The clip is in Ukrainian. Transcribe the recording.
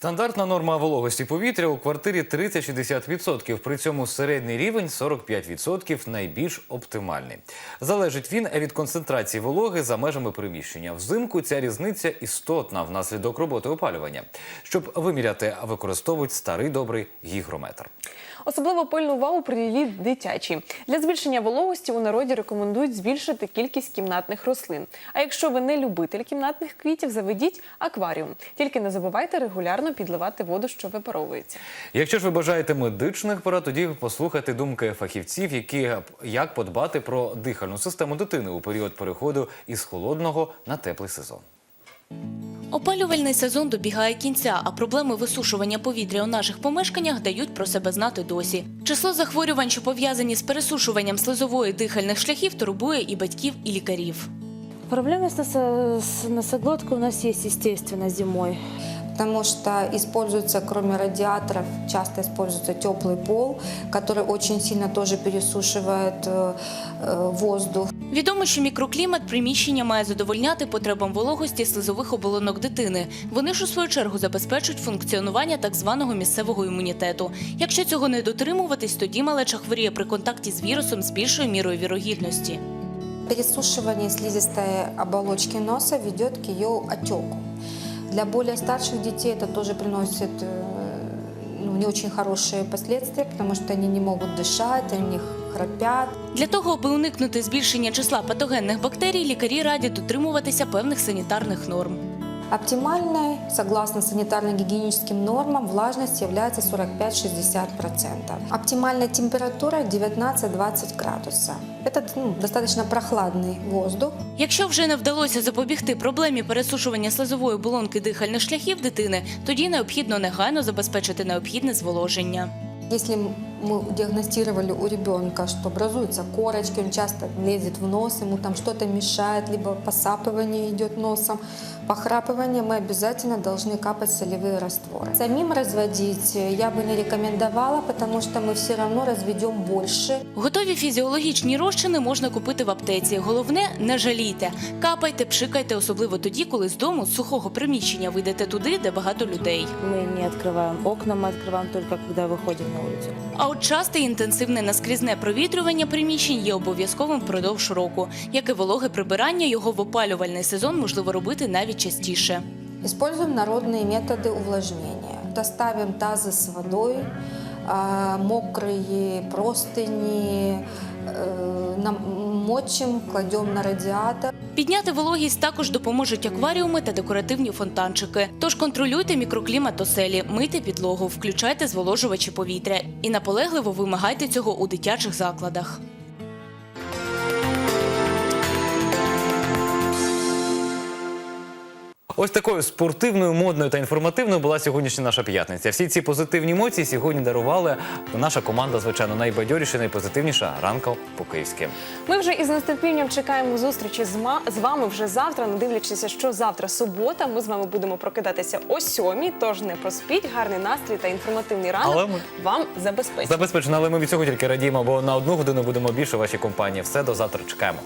Стандартна норма вологості повітря у квартирі 30-60%. При цьому середній рівень 45% найбільш оптимальний. Залежить він від концентрації вологи за межами приміщення. Взимку ця різниця істотна внаслідок роботи опалювання. Щоб виміряти, використовують старий добрий гігрометр. Особливо пильну увагу приділіть дитячі. Для збільшення вологості у народі рекомендують збільшити кількість кімнатних рослин. А якщо ви не любитель кімнатних квітів, заведіть акваріум. Тільки не забувайте регулярно підливати воду, що випаровується. Якщо ж ви бажаєте медичних порад, тоді послухайте думки фахівців, які як подбати про дихальну систему дитини у період переходу із холодного на теплий сезон. Опалювальний сезон добігає кінця, а проблеми висушування повітря у наших помешканнях дають про себе знати досі. Число захворювань, що пов'язані з пересушуванням слизової дихальних шляхів, турбує і батьків, і лікарів. Проблемы с, носо- носоглоткой у нас есть, естественно, зимой потому что используется, кроме радиаторов, часто используется теплый пол, который очень сильно тоже пересушивает э, э, воздух. Відомо, що мікроклімат приміщення має задовольняти потребам вологості слизових оболонок дитини. Вони ж у свою чергу забезпечують функціонування так званого місцевого імунітету. Якщо цього не дотримуватись, тоді малеча хворіє при контакті з вірусом з більшою мірою вірогідності. Пересушивание слизистой оболочки носа ведет к ее отеку. Для более старших детей это тоже приносит э, ну, не очень хорошие последствия, потому что они не могут дышать, они у них храпят. Для того, аби уникнути збільшення числа патогенних бактерій, лікарі радять дотримуватися певних санітарних норм. Оптимальной, согласно санитарно-гигиеническим нормам, влажность является 45-60%. Оптимальная температура 19-20 градусов. Это ну, достаточно прохладный воздух. Якщо вже не вдалося запобігти проблемі пересушування слизової оболонки дихальних шляхів дитини, тоді необхідно негайно забезпечити необхідне зволоження. Если мы диагностировали у ребенка, что образуются корочки, он часто лезет в нос, ему там что-то мешает, либо посапывание идет носом, похрапывание, мы обязательно должны капать солевые растворы. Самим разводить я бы не рекомендовала, потому что мы все равно разведем больше. Готові фізіологічні розчини можна купити в аптеці. Головне, не жалійте. Капайте, пшикайте, особливо тоді, коли з дому з сухого приміщення вийдете туди, де багато людей. Мы не открываем окна, мы открываем только когда выходим на улицу. А от часте і інтенсивне наскрізне провітрювання приміщень є обов'язковим впродовж року. Як і вологе прибирання, його в опалювальний сезон можливо робити навіть частіше. Используем народные методы увлажнения. Доставим тазы с водой, а, мокрые простыни, э, кладемо на радіатор. Підняти вологість також допоможуть акваріуми та декоративні фонтанчики. Тож контролюйте мікроклімат оселі, мийте підлогу, включайте зволожувачі повітря і наполегливо вимагайте цього у дитячих закладах. Ось такою спортивною, модною та інформативною була сьогоднішня наша п'ятниця. Всі ці позитивні емоції сьогодні дарували наша команда, звичайно, найбадьоріша, найпозитивніша ранка по-київськи. Ми вже із нетерпінням чекаємо зустрічі з, з вами вже завтра. Не дивлячись, що завтра субота. Ми з вами будемо прокидатися о сьомій. Тож не проспіть, гарний настрій та інформативний ранок Але ми- вам забезпечить. Забезпечено, але ми від цього тільки радіємо, бо на одну годину будемо більше вашій компанії. Все до завтра чекаємо.